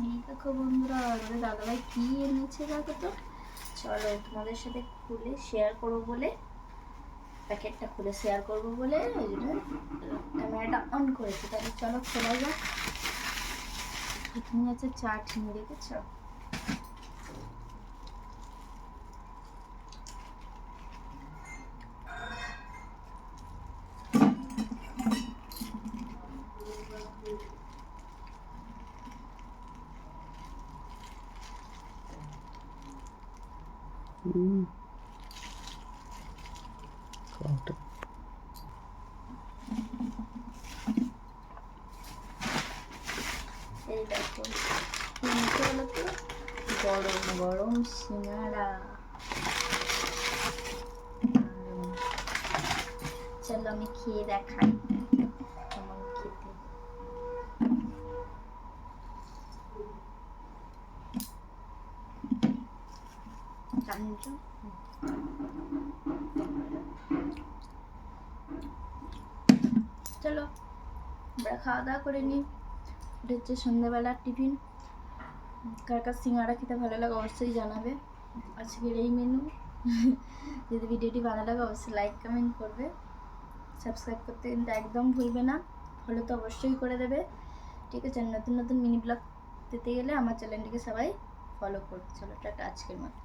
এই দেখো বন্ধুরা আমাদের দাদাভাই কি এনেছে দেখো তো? চলো তোমাদের সাথে খুলে শেয়ার করব বলে প্যাকেটটা খুলে শেয়ার করব বলে ওই জন্য ক্যামেরাটা অন করেছি। তাহলে চলো খোলা যাক। তুমি আছে চাটনি দেখেছ এই দেখো। গরম গরম সিঙ্গাড়া দারুণ। চলো আমি খেয়ে দেখাই। চলো আমরা খাওয়া দাওয়া করে নিই এটা হচ্ছে সন্ধ্যাবেলার টিফিন কার কার সিঙ্গাড়া খেতে ভালো লাগে অবশ্যই জানাবে আজকের এই মেনু যদি ভিডিওটি ভালো লাগে অবশ্যই লাইক কমেন্ট করবে সাবস্ক্রাইব করতে কিন্তু একদম ভুলবে না ফলো তো অবশ্যই করে দেবে ঠিক আছে নতুন নতুন মিনি ব্লগ পেতে গেলে আমার চ্যানেলটিকে সবাই ফলো করবে চলো টাটা আজকের মতো